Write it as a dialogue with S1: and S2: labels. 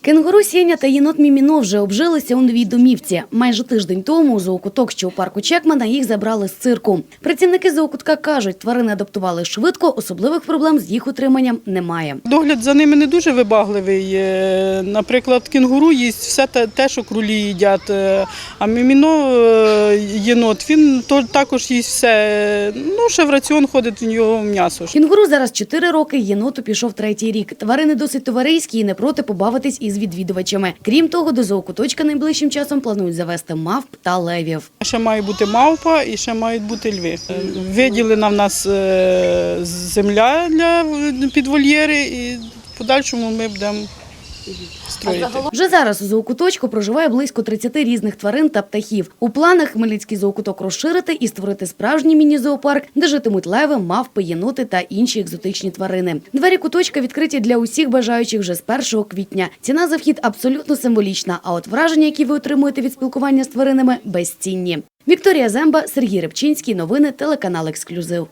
S1: Кенгуру Сеня та єнот Міміно вже обжилися у новій домівці. Майже тиждень тому у зоокуток, що у парку Чекмана, їх забрали з цирку. Працівники зоокутка кажуть, тварини адаптували швидко, особливих проблем з їх утриманням немає.
S2: Догляд за ними не дуже вибагливий. Е, Наприклад, кінгуру їсть все те, те, що кролі їдять, е, а міміно е, єнот, він також їсть все. Ну, ще в раціон ходить в нього м'ясо.
S1: Кінгуру зараз 4 роки, єноту пішов третій рік. Тварини досить товариські і не проти побавитись із відвідувачами. Крім того, до зоокуточка найближчим часом планують завести мавп та левів.
S2: Ще має бути мавпа і ще мають бути льви. Виділена в нас е, земля для підвольєри і в подальшому ми будемо
S1: Вже зараз у зоокуточку проживає близько 30 різних тварин та птахів. У планах Хмельницький зоокуток розширити і створити справжній міні-зоопарк, де житимуть леви, мавпи, єноти та інші екзотичні тварини. Двері куточка відкриті для усіх бажаючих вже з 1 квітня. Ціна за вхід абсолютно символічна, а от враження, які ви отримуєте від спілкування з тваринами, безцінні. Вікторія Земба, Сергій Рибчинський. Новини телеканал Ексклюзив.